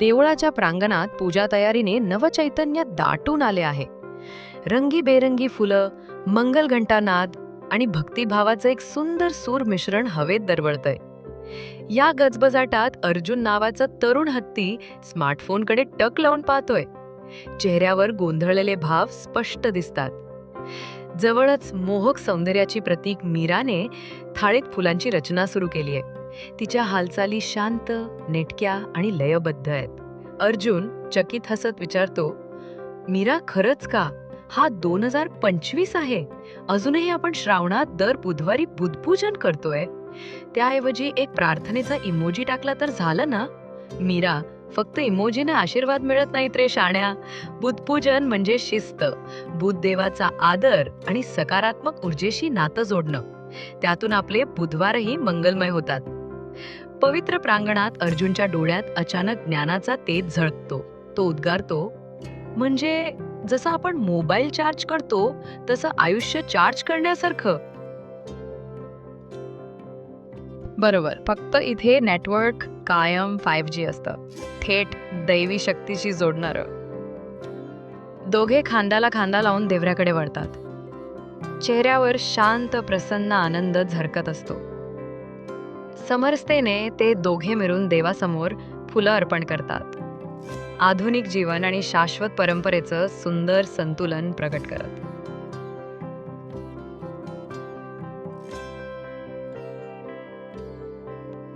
देवळाच्या प्रांगणात पूजा तयारीने नवचैतन्य दाटून आले आहे. रंगीबेरंगी फुलं मंगल घंटानाद आणि भक्तिभावाचं एक सुंदर सूर मिश्रण हवेत दरवळतंय. या गजबजाटात अर्जुन नावाचा तरुण हत्ती स्मार्टफोनकडे टक लावून पाहतोय. चेहऱ्यावर गोंधळलेले भाव स्पष्ट दिसतात. जवळच मोहक सौंदर्याची प्रतीक मीराने थाळीत फुलांची रचना सुरू केली आहे तिच्या हालचाली शांत नेटक्या आणि लयबद्ध आहेत. अर्जुन चकित हसत विचारतो मीरा खरंच का? हा दोन हजार पंचवीस आहे. अजूनही आपण श्रावणात दर बुधवारी बुधपूजन करतोय. त्याऐवजी एक प्रार्थनेचा इमोजी टाकला तर झालं ना? मीरा फक्त इमोजीने आशीर्वाद मिळत नाहीत रे शाण्या. बुधपूजन म्हणजे शिस्त. बुधदेवाचा आदर आणि सकारात्मक ऊर्जेशी नातं जोडणं. त्यातून आपले बुधवारही मंगलमय होतात. पवित्र प्रांगणात अर्जुनच्या डोळ्यात अचानक ज्ञानाचा तेज झळकतो. तो उद्गारतो म्हणजे जसं आपण मोबाईल चार्ज करतो तसं आयुष्य चार्ज करण्यासारखं. बरोबर. फक्त इथे नेटवर्क कायम फाईव्ह जी असतं. थेट दैवी शक्तीशी जोडणारं. दोघे खांद्याला खांदा लावून देवऱ्याकडे वळतात. चेहऱ्यावर शांत प्रसन्न आनंद झरकत असतो. समरसतेने ते दोघे मिळून देवासमोर फुलं अर्पण करतात. आधुनिक जीवन आणि शाश्वत परंपरेचं सुंदर संतुलन प्रकट करत.